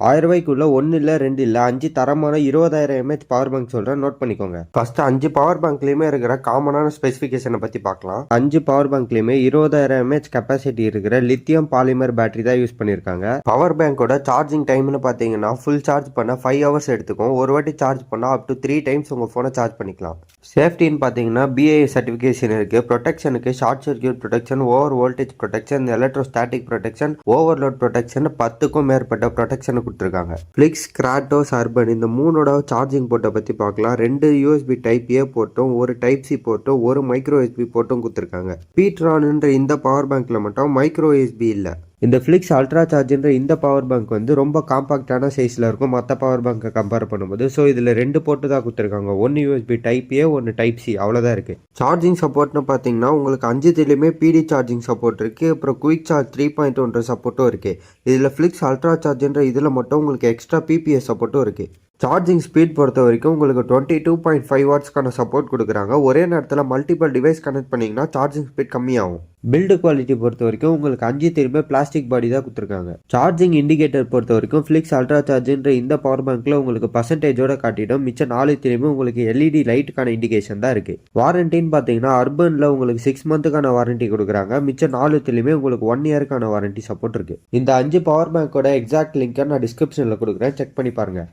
ஆயிரம் ரூபாய்க்குள்ள ஒன்று இல்லை ரெண்டு இல்லை அஞ்சு தரமான இருபதாயிரம் எம்ஏஹெச் பவர் பேங்க் சொல்கிறேன் நோட் பண்ணிக்கோங்க. ஃபர்ஸ்ட் அஞ்சு பவர் பேங்க்லேயுமே இருக்கிற காமனான ஸ்பெசிஃபிகேஷனை பற்றி பார்க்கலாம். அஞ்சு பவர் பேங்க்லேயுமே இருபதாயிரம் எம்ஏஹெச் கெப்பாசிட்டி இருக்கிற லித்தியம் பாலிமர் பேட்டரி தான் யூஸ் பண்ணியிருக்காங்க பவர் பேங்கோட சார்ஜிங் டைம்னு பார்த்தீங்கன்னா ஃபுல் சார்ஜ் பண்ண ஃபைவ் ஹவர்ஸ் எடுத்துக்கும். ஒரு வாட்டி சார்ஜ் பண்ணால் அப் டு த்ரீ டைம்ஸ் உங்கள் ஃபோனை சார்ஜ் பண்ணிக்கலாம். சேஃப்டின்னு பார்த்தீங்கன்னா பிஏ சர்டிஃபிகேஷன் இருக்குது ப்ரொடெக்ஷனுக்கு short circuit protection over voltage protection electrostatic protection overload protection பத்துக்கும் மேற்பட்ட ப்ரொடெக்ஷன் கொடுத்துருக்காங்க. ஃப்ளிக்ஸ் கிராட்டோஸ் அர்பன் இந்த மூணோட சார்ஜிங் போர்ட்டை பற்றி பார்க்கலாம். ரெண்டு யூஎஸ்பி டைப் ஏ போர்ட்டும் ஒரு டைப் சி போர்ட்டும் ஒரு மைக்ரோ யூஎஸ்பி போர்ட்டும் கொடுத்துருக்காங்க. பீட்ரான்ன்ற இந்த பவர் பேங்க்ல மட்டும் மைக்ரோ யூஎஸ்பி இல்லை. இந்த ஃப்ளிக்ஸ் அல்ட்ரா சார்ஜ்ன்ற இந்த பவர் பேங்க் வந்து ரொம்ப காம்பாக்டான சைஸில் இருக்கும். மற்ற பவர் பேங்க்கை கம்பேர் பண்ணும்போது ஸோ இதில் ரெண்டு போட்டு தான் கொடுத்துருக்காங்க. ஒன்று யூஎஸ்பி டைப் ஏ ஒன்று டைப் சி அவ்வளோதான் இருக்குது சார்ஜிங் சப்போர்ட்னு பார்த்தீங்கன்னா உங்களுக்கு அஞ்சு அஞ்சுத்துலேயுமே பிடி சார்ஜிங் சப்போர்ட் இருக்குது அப்புறம் குயிக் சார்ஜ் த்ரீ பாயிண்ட் ஒன்ற சப்போர்ட்டும் இருக்குது இதில் ஃப்ளிக்ஸ் அல்ட்ரா சார்ஜ்ன்ற இதில் மட்டும் உங்களுக்கு எக்ஸ்ட்ரா பிபிஎஸ் சப்போர்ட்டும் இருக்குது சார்ஜிங் ஸ்பீட் பொறுத்த வரைக்கும் உங்களுக்கு டுவெண்ட்டி டூ பாயிண்ட் ஃபைவ் வாட்ஸ்க்கான சப்போர்ட் கொடுக்குறாங்க. ஒரே நேரத்தில் மல்டிபிள் டிவைஸ் கனெக்ட் பண்ணிங்கன்னா சார்ஜிங் ஸ்பீட் கம்மியாகும். பில்டு குவாலிட்டி பொறுத்த வரைக்கும் உங்களுக்கு அஞ்சு திரும்ப பிளாஸ்டிக் பாடி தான் கொடுத்துருக்காங்க. சார்ஜிங் இண்டிகேட்டர் பொறுத்த வரைக்கும் ஃப்ளிக்ஸ் அல்ட்ரா சார்ஜின்ற இந்த பவர் பேங்க்கில் உங்களுக்கு பர்சன்டேஜோட காட்டிடும். மிச்சம் நாலு திரும்ப உங்களுக்கு எல்இடி லைட்டுக்கான இண்டிகேஷன் தான் இருக்கு. வாரண்டின்னு பார்த்தீங்கன்னா அர்பனில் உங்களுக்கு சிக்ஸ் மந்த்துக்கான வாரண்டி கொடுக்குறாங்க. மிச்சம் நாலு திரும்ப உங்களுக்கு ஒன் இயருக்கான வாரண்டி சப்போர்ட் இருக்கு. இந்த அஞ்சு பவர் பேங்கோட எக்ஸாக்ட் லிங்க்கை நான் டிஸ்கிரிப்ஷனில் கொடுக்குறேன். செக் பண்ணி பாருங்க.